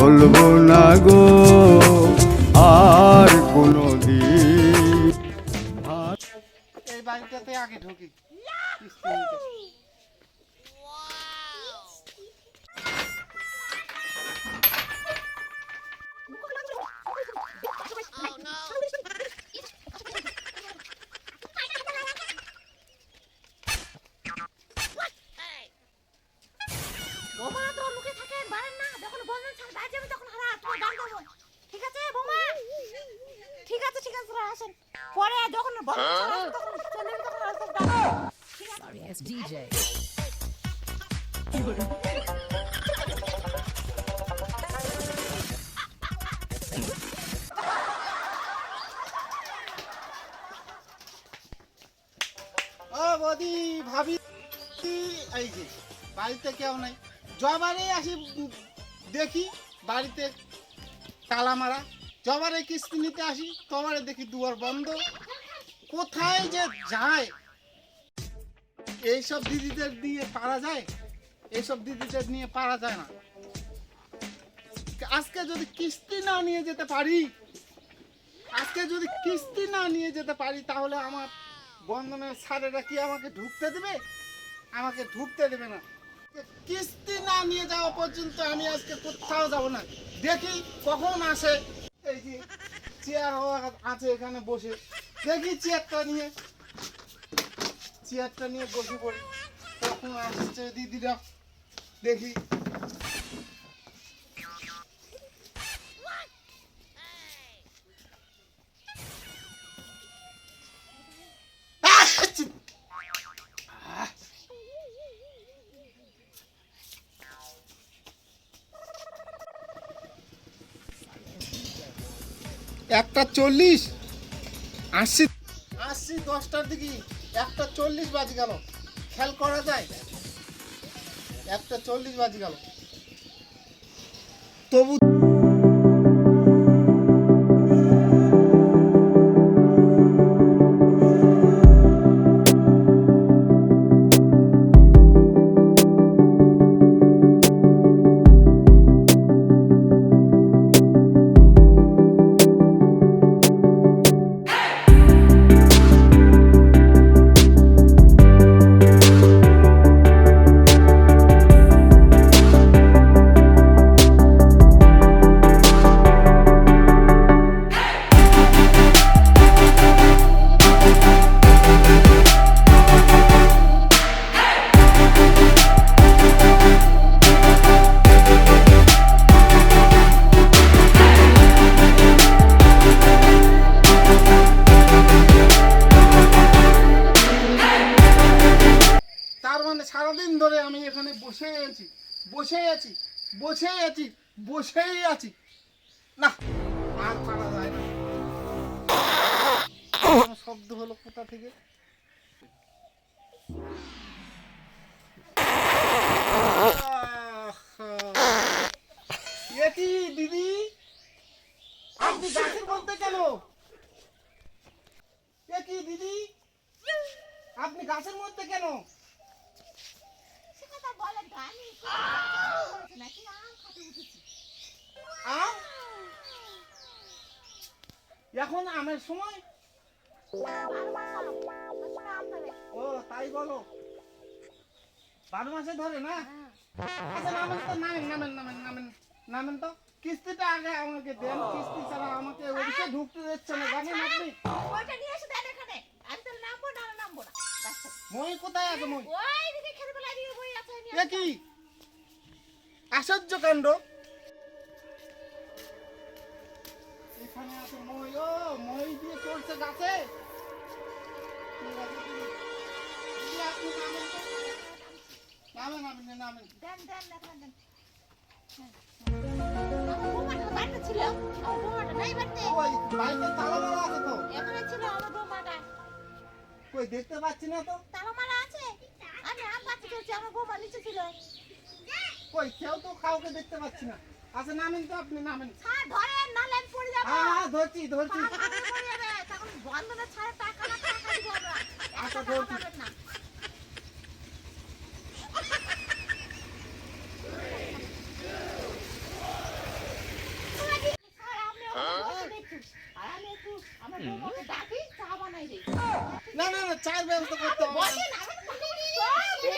বলব না গো আর কোনো দিন এই বাড়িটাতে আগে ঢুকি কিস্তি নিতে। বোমা তোর মুখে থাকে বাড়েন না যখন বলবেন ছাড় বাজে আমি তখন হারা তোমার গান দেবো ঠিক আছে বোমা ঠিক আছে ঠিক আছে আসেন পরে যখন বলবেন ছাড় আসবে তখন চলে যাবে তখন আসবে গান দেবো। ঠিক Yes, DJ. ও বদি ভাবি এই যে বাড়িতে কেউ নাই। জবারে আসি দেখি বাড়িতে তালা মারা। জবারে কিস্তি নিতে আসি, তোমারে দেখি দুয়ার বন্ধ। কোথায় যে যায়? এইসব দিদিদের দিয়ে পারা যায়? এইসব দিদিদের নিয়ে পারা যায় না। আজকে যদি কিস্তি না নিয়ে যেতে পারি, আজকে যদি কিস্তি না নিয়ে যেতে পারি, তাহলে আমার বন্ধনের স্যারেরা কি আমাকে ঢুকতে দেবে? আমাকে ঢুকতে দেবে না। কিস্তি না নিয়ে যাওয়া পর্যন্ত আমি আজকে কোথাও যাব না। দেখি কখন আসে। চেয়ার চেয়ার আছে এখানে বসে। দেখি চেয়ারটা নিয়ে। চেয়ারটা নিয়ে বসে পড়ি। তখন আসছে দিদিরা। দেখি। একটা চল্লিশ। আসছি আসছি দশটার দিকে। একটা চল্লিশ বাজি গেল। খেয়াল করা যায়। একটা চল্লিশ বাজি গেল। তবু বসেই আছি বসেই আছি বসেই আছি। না, আর পারা যায় না। শব্দ হলো কোথা থেকে? আহা। এ কি, দিদি? আপনি গাছের মধ্যে কেন? এ কি, দিদি? আপনি গাছের মধ্যে কেন? সে কথা বলেন এখন আমের সময়। ও তাই বলো। বারো মাসে ধরে না? আচ্ছা নামেন তো নামেন নামেন নামেন নামেন নামেন তো। কিস্তিটা আগে আমাকে দেন কিস্তি ছাড়া আমাকে ওদিকে ঢুকতে দিচ্ছে না জানেন আপনি? ওইটা নিয়ে এসে দেন এখানে। আমি তো নামবো না নামবো না। মই কোথায় আছে মই? ওই দিকে খেতে বেলা দিয়ে বই আছে। কি? আশ্চর্য কাণ্ড। এখানে আছে মই ও মই দিয়ে চড়ছে গাছে। ঠিক আছে, ঠিক আছে। দিদি, আপনি নামেন নামেন নামেন দেন দেন দেন দেন। আমার বৌমাটা ছিল। আমার বৌমাটা নাই বাড়িতে। ওই বাড়িতে তালা মারা আছে তো। এখানে ছিল আমার বৌমাটা। কই দেখতে পাচ্ছি না তো? তালা মারা আছে? আমি আম পাচ্ছি চলছি আমার বৌমা নিচে ছিল। কই কেউ তো কাউকে দেখতে পাচ্ছি না। আচ্ছা নামেন তো আপনি নামেন। ধরেন। হ্যাঁ, হ্যাঁ, আচ্ছা, না না। না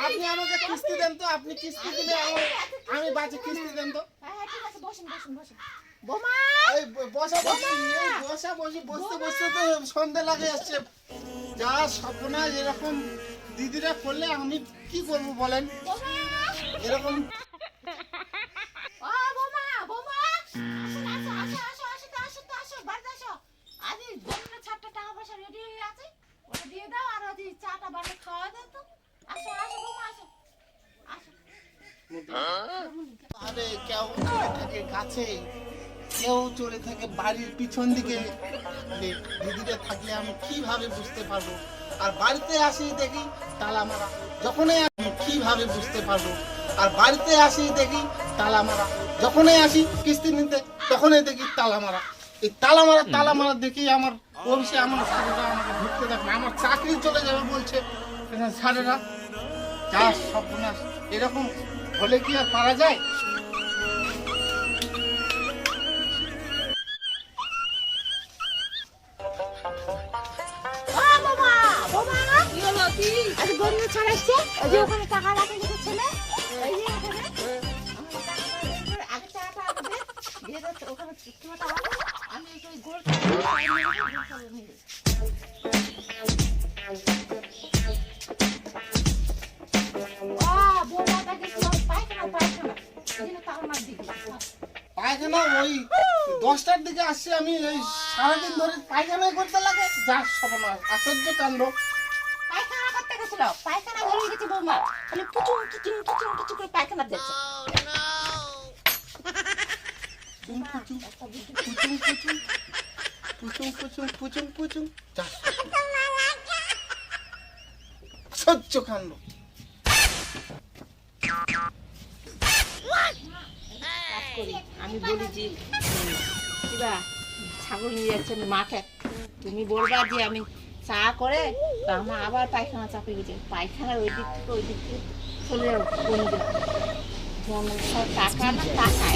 আপনি আমাকে কিস্তি দেন তো আপনি কিস্তি দিলে আমি বাজে কিস্তি দেন তো। বোমা! বসা বসি বসা বসি বসতে বসতে তো সন্ধ্যা আসছে। যা সপনা এরকম দিদিরা করলে আমি কি করব বলেন? এরকম দিয়ে দাও আর চাটা বাড়ি খাওয়া দাও তো। আসো আসো বোমা আসো। আসো। আরে কেউ চলে থাকে গাছে কেউ চলে থাকে বাড়ির পিছন দিকে। এ, দিদিরা থাকলে আমি কীভাবে বুঝতে পারব? আর বাড়িতে আসি দেখি তালা মারা যখনই আমি কীভাবে বুঝতে পারব? আর বাড়িতে আসি দেখি তালা মারা যখনই আসি কিস্তি নিতে তখনই দেখি তালা মারা এই তালা মারা তালা মারা দেখি আমার অফিসে আমার স্যারেরা আমাকে দেবে না। আমার চাকরি চলে যাবে বলছে। স্যারেরা যা সর্বনাশ। এরকম হলে কি আর পারা যায়? ও, বৌমা, পায়খানা ওই দশটার দিকে আসছি আমি ওই সারাদিন ধরে পায়খানা করতে লাগে। যা আশ্চর্য কাণ্ড। পায়খানা সহ্য কাণ্ড। করি আমি বলি যে ছাগল নিয়ে যাচ্ছেন মাঠে। তুমি বলবা যে আমি চা করে আমার আবার পায়খানা চাপে গেছে পায়খানার ওই দিক থেকে ওই দিক থেকে চলে টাকা না টাকা?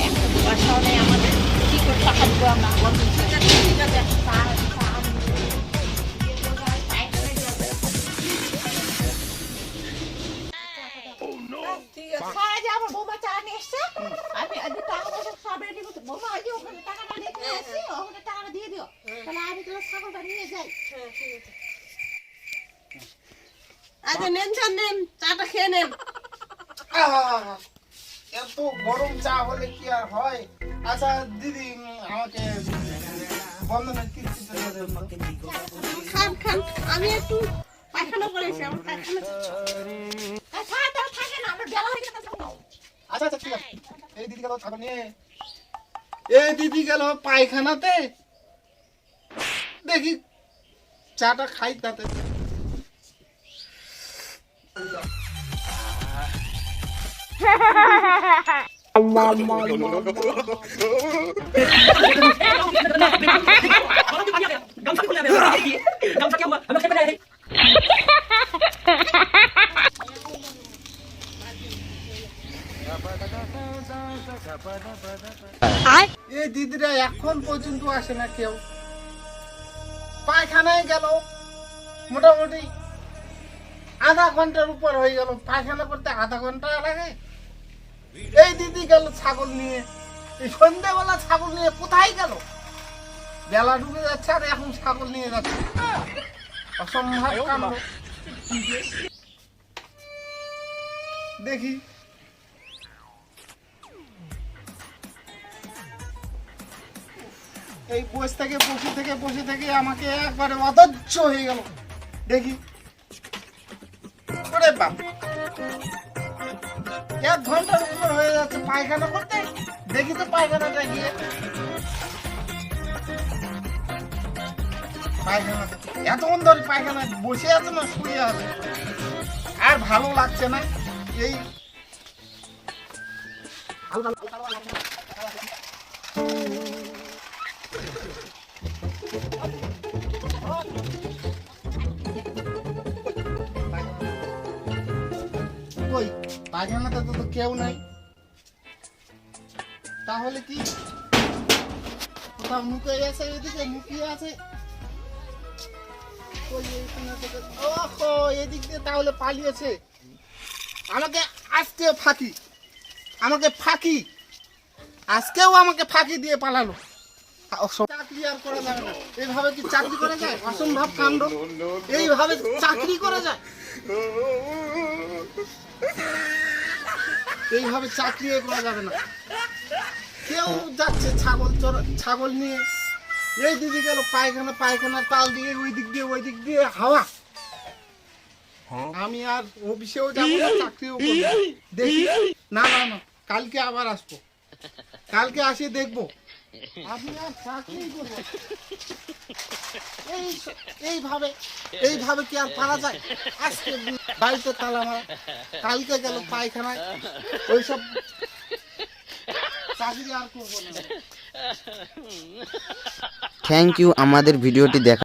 একটা নেই আমাদের কি করে টাকা দিব আমরা? ঠিক আছে নিয়ে যাই আচ্ছা নেন চা নেন চাটা খেয়ে নেন! এত গরম চা হলে কি আর হয়? আচ্ছা দিদি আমাকে বন্ধনের কিস্তিটা দিয়ে দেবেন তো? খান খান আমি একটু পায়খানা করেছি আমার পায়খানা আচ্ছা আচ্ছা ঠিক আছে। এই দিদি গেল ছাগল নিয়ে। এই দিদি গেল পায়খানাতে। দেখি চাটা খাই তাতে। এই দিদিরা এখন পর্যন্ত আসে না কেউ। পায়খানায় গেল। মোটামুটি আধা ঘণ্টার উপর হয়ে গেল। পায়খানা করতে আধা ঘণ্টা লাগে। এই দিদি গেল ছাগল নিয়ে। এই সন্ধ্যেবেলা ছাগল নিয়ে কোথায় গেল? বেলা ঢুকে যাচ্ছে আর এখন ছাগল নিয়ে যাচ্ছে। অসম্ভব দেখি। এই বসে থেকে বসে থেকে বসে থেকে আমাকে একবারে অধৈর্য হয়ে গেল। দেখি। এক ঘণ্টার উপর হয়ে যাচ্ছে পায়খানা করতে। দেখি তো পায়খানাটা গিয়ে। পায়খানাতে এতক্ষণ ধরে পায়খানায় বসে আছে না শুয়ে আছে? আর ভালো লাগছে না। এই তাহলে কি? কোথাও নুকে গেছে এদিকে লুকিয়ে আছে। এদিক দিয়ে তাহলে পালিয়েছে। আমাকে আজকে ফাঁকি। আমাকে ফাঁকি। আজকেও আমাকে ফাঁকি দিয়ে পালালো। আর করা যাবে না। এইভাবে কি চাকরি করা যায়? অসম্ভব কাণ্ড। এইভাবে চাকরি করা যায়? এইভাবে চাকরি করা যাবে না। কেউ যাচ্ছে ছাগল চড় ছাগল নিয়ে। এই দিদি গেল, পায়খানা পায়খানার তাল দিয়ে, ওই দিক দিয়ে, ওই দিক দিয়ে, হাওয়া। আমি আর অফিসেও যাব না, চাকরিও করব দেখি। না না না, কালকে আবার আসব। কালকে আসে দেখব। আমি আর চাকরি করব এই এইভাবে এইভাবে কি আর পারা যায়? আজকে বাড়িতে তালা মারা। কালকে গেল পায়খানায়। ওইসব থ্যাংক ইউ আমাদের ভিডিওটি দেখা